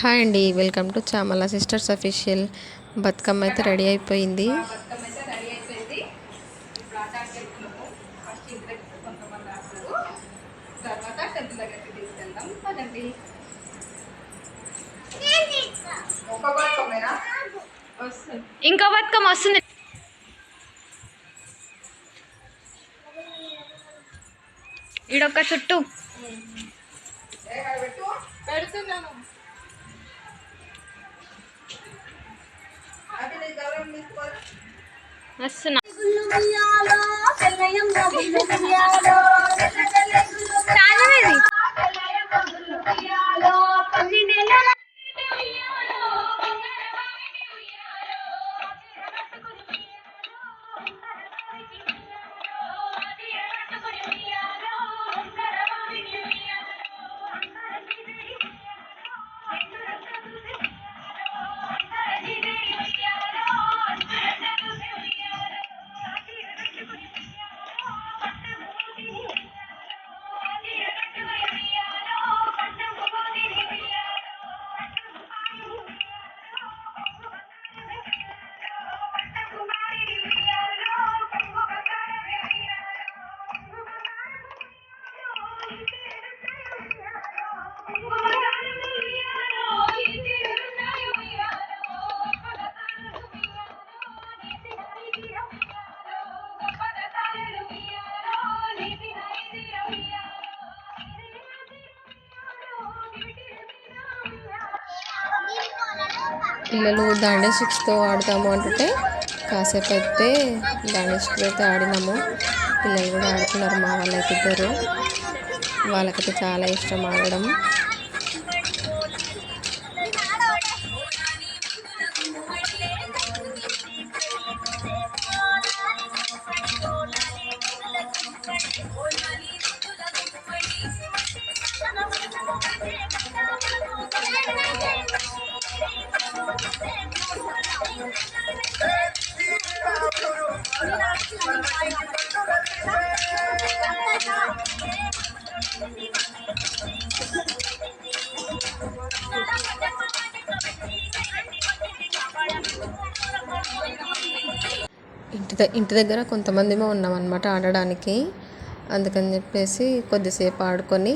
Hi అండి welcome to Chamala sisters official. Bathukamma అయితే ready అయిపోయింది. ఇంకో బతుకమ్మ వస్తుంది. ఈడొక్క చుట్టూ. పెట్టు. పెడుతున్నాను. వస్తున్నా. పిల్లలు దాండే సిక్స్తో ఆడతాము అంటుంటే కాసేపు అయితే దాండే సిక్స్ అయితే ఆడినాము. పిల్లలు కూడా ఆడుతున్నారు మా వాళ్ళైతే ఇద్దరు. వాళ్ళకైతే చాలా ఇష్టం ఆడడం. ఇంటి ద- ఇంటి దగ్గర కొంతమందిమే ఉన్నామన్నమాట ఆడడానికి. అందుకని చెప్పేసి కొద్దిసేపు ఆడుకొని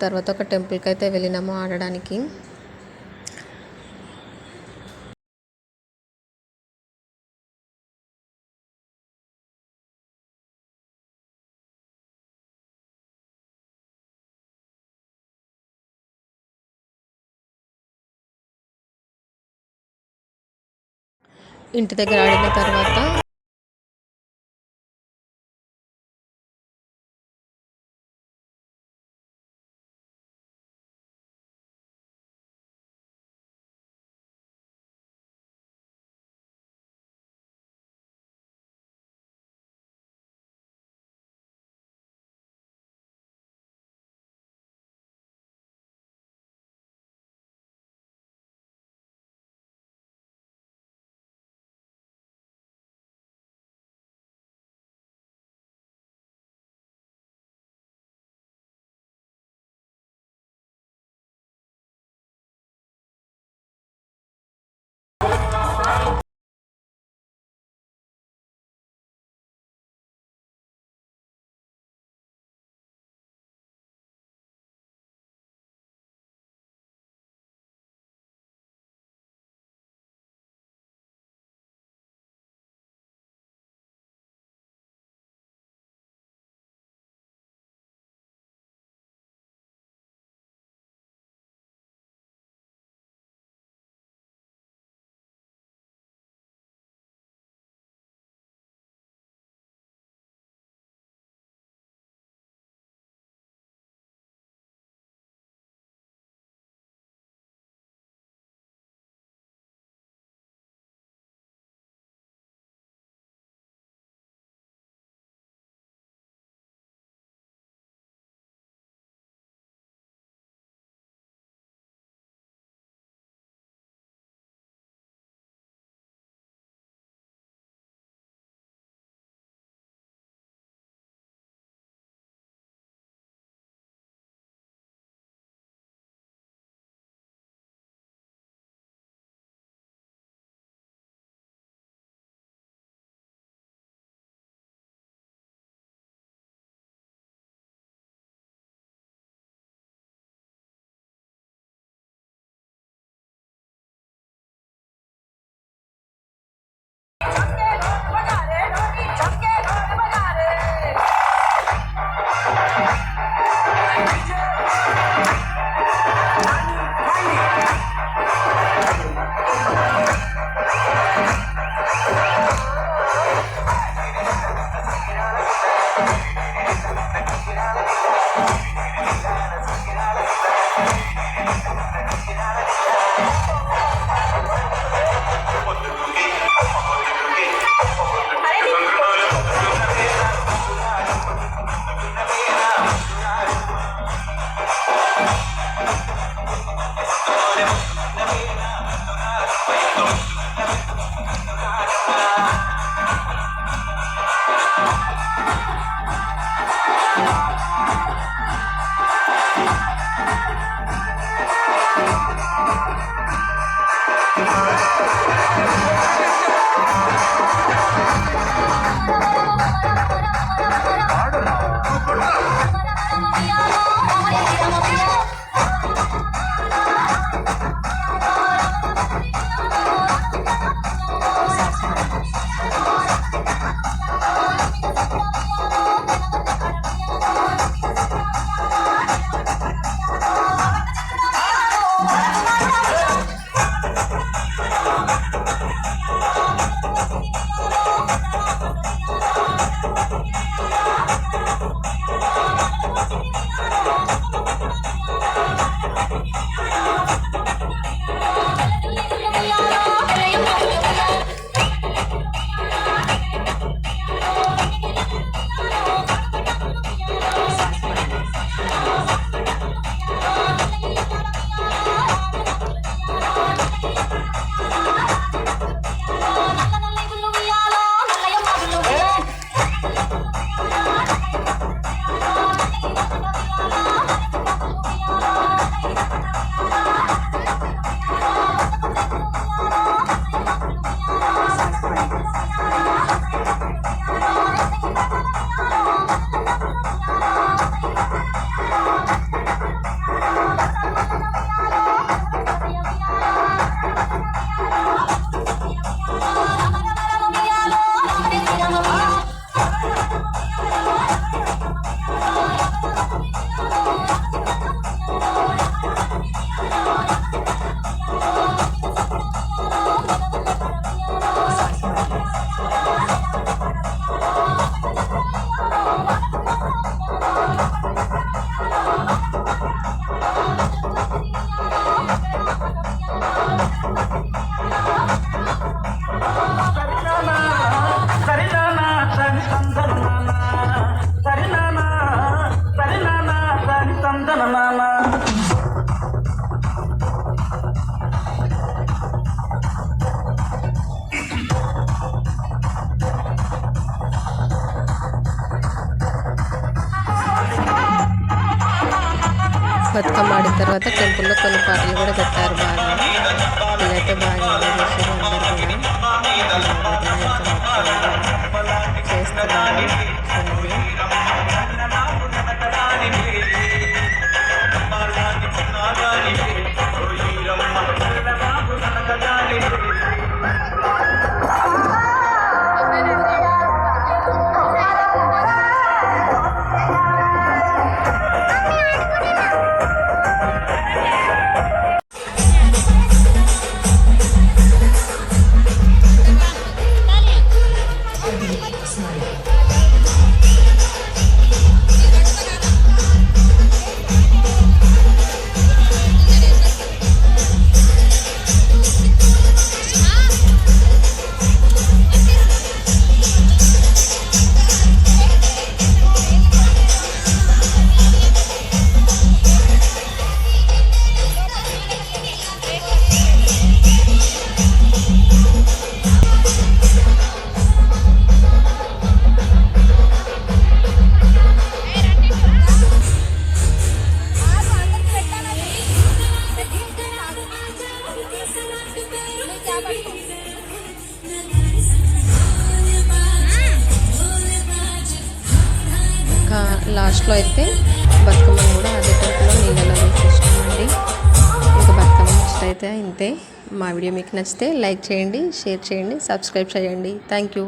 తర్వాత ఒక టెంపుల్కి అయితే వెళ్ళినాము ఆడడానికి. ఇంటి దగ్గర ఆడిన తర్వాత తర్వాత టెంపుల్లో కొన్ని పాటలు కూడా పెట్టారు బాగా. లాస్ట్లో అయితే బతుకమ్మను కూడా అదే టైప్లో నీళ్ళలో వేసేసినామండి ఇంకా బతుకమ్మ ముచ్చట అయితే ఇంతే. మా వీడియో మీకు నచ్చితే లైక్ చేయండి షేర్ చేయండి సబ్స్క్రైబ్ చేయండి. Thank you.